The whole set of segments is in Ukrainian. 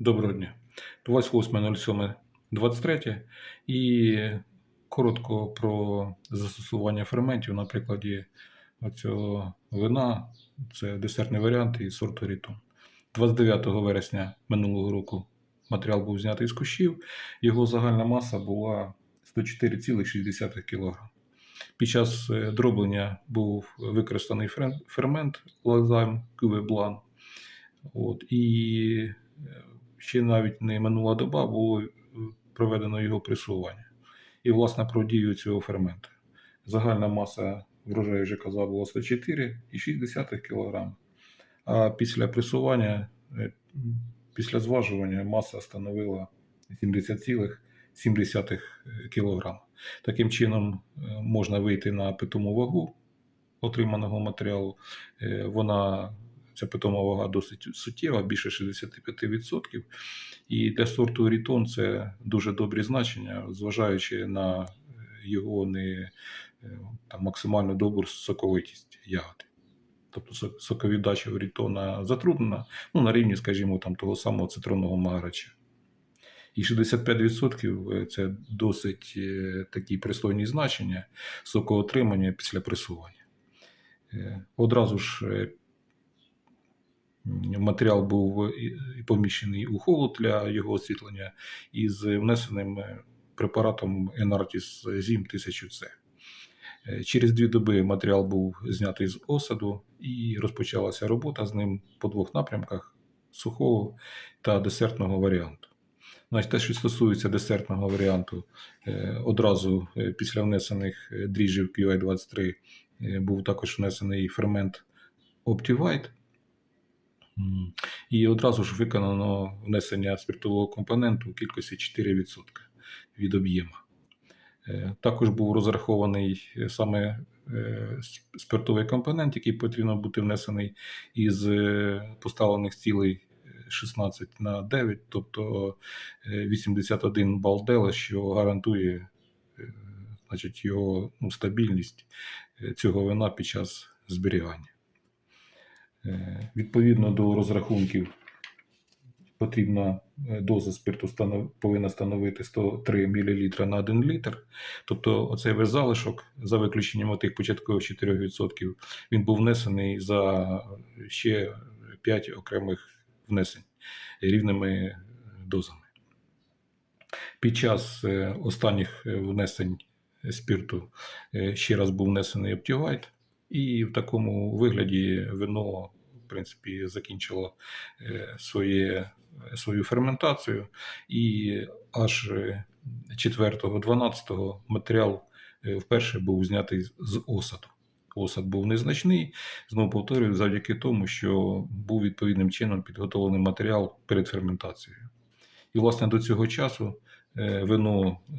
Доброго дня. 28.07.23 і коротко про застосування ферментів на прикладі цього вина. Це десертний варіант і сорту Рітон. 29 вересня минулого року матеріал був знятий з кущів. Його загальна маса була 104,6 кг. Під час е, дроблення був використаний фермент Лазайм Кювеблан. От, і е, ще навіть не минула доба, було е, проведено його пресування. І, власне, про дію цього ферменту. Загальна маса врожаю, вже казав, була 104,6 кг. А після пресування, е, після зважування, маса становила 70,7 кг. Таким чином, е, можна вийти на питому вагу отриманого матеріалу. Вона ця питома вага досить суттєва, більше 65%. І для сорту Рітон це дуже добрі значення, зважаючи на е, його не е, там, максимальну добру соковитість ягоди. Тобто соковіддача Рітона затруднена, ну, на рівні, скажімо, там, того самого цитронного магарача. І 65% це досить е, такі пристойні значення сокоотримання після пресування. Е, Одразу ж е, матеріал був поміщений у холод для його освітлення із внесеним е, препаратом Енартіс Зім 1000C. Е, Через дві доби матеріал був знятий з осаду і розпочалася робота з ним по двох напрямках сухого та десертного варіанту. Значить, те, що стосується десертного варіанту, е, одразу е, після внесених дріжджів QI23 е, був також внесений фермент Optivite. І одразу ж виконано внесення спиртового компоненту у кількості 4% від об'єму. Е, Також був розрахований е, саме е, спиртовий компонент, який потрібно бути внесений із поставлених цілей е, 16 на 9, тобто е, 81 бал Дела, що гарантує значить, його ну, стабільність цього вина під час зберігання. Е, Відповідно до розрахунків, потрібна е, доза спирту повинна становити 103 мл на 1 літр. Тобто, оцей весь залишок, за виключенням тих початкових 4%, він був внесений за ще 5 окремих внесень рівними дозами. Під час е, останніх внесень спирту ще раз був внесений Optivite, і в такому вигляді вино, принципі, закінчило е, своє, свою ферментацію, і аж е, 4-12 матеріал вперше був знятий з- з осаду. Осад був незначний, знову повторюю, завдяки тому, що був відповідним чином підготовлений матеріал перед ферментацією. І, власне, до цього часу е, вино е,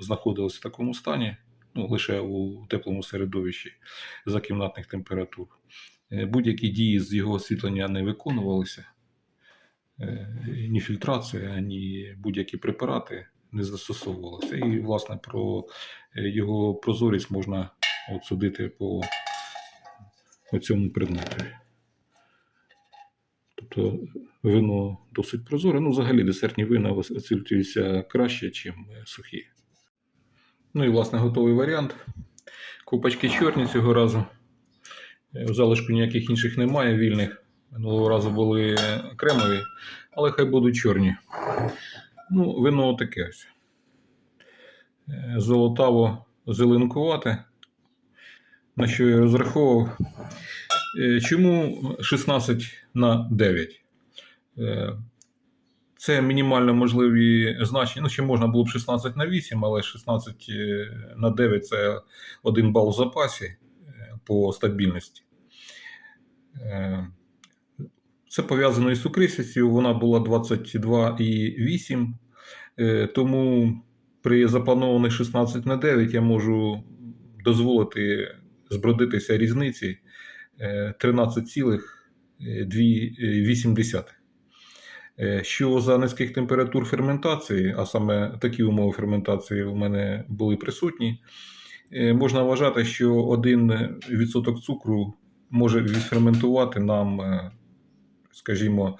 знаходилося в такому стані, ну, лише у теплому середовищі за кімнатних температур. Е, Будь-які дії з його освітлення не виконувалися, Е, ні фільтрація, ні будь-які препарати не застосовувалися. І, власне, про е, його прозорість можна от судити по, по цьому предмету. Тобто вино досить прозоре. Ну, взагалі, десертні вина оцінюються краще, ніж сухі. Ну і, власне, готовий варіант. Купочки чорні цього разу. В залишку ніяких інших немає вільних. Минулого разу були кремові, але хай будуть чорні. Ну, вино таке ось. Е, Золотаво зеленкувате, на що я розраховував. Е, Чому 16 на 9? Е, Це мінімально можливі значення. Ну, ще можна було б 16 на 8, але 16 на 9 це 1 бал в запасі по стабільності. Е, Це пов'язано із сукрисістю, вона була 22,8, е, тому при запланованих 16 на 9 я можу дозволити збродитися різниці е, 13,2. Е, Що за низьких температур ферментації, а саме такі умови ферментації у мене були присутні, можна вважати, що 1% цукру може відферментувати нам, е, скажімо,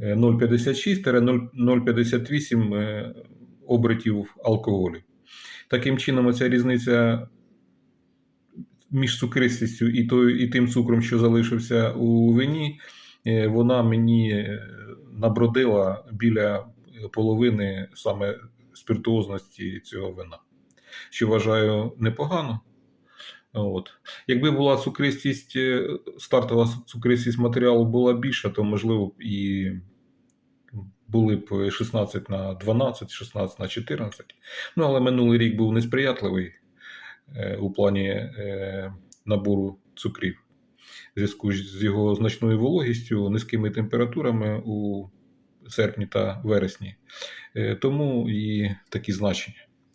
е, 0,56-0,58 е, обертів алкоголю. Таким чином, ця різниця між цукристістю і, тою, і тим цукром, що залишився у вині, е, вона мені е, набродила біля половини саме спиртуозності цього вина, що вважаю непогано. От. Якби була цукристість, е, стартова цукристість матеріалу була більша, то можливо б і були б 16 на 12, 16 на 14. Ну, але минулий рік був несприятливий е, у плані е, набору цукрів. В зв'язку з його значною вологістю, низькими температурами у серпні та вересні. Тому і такі значення.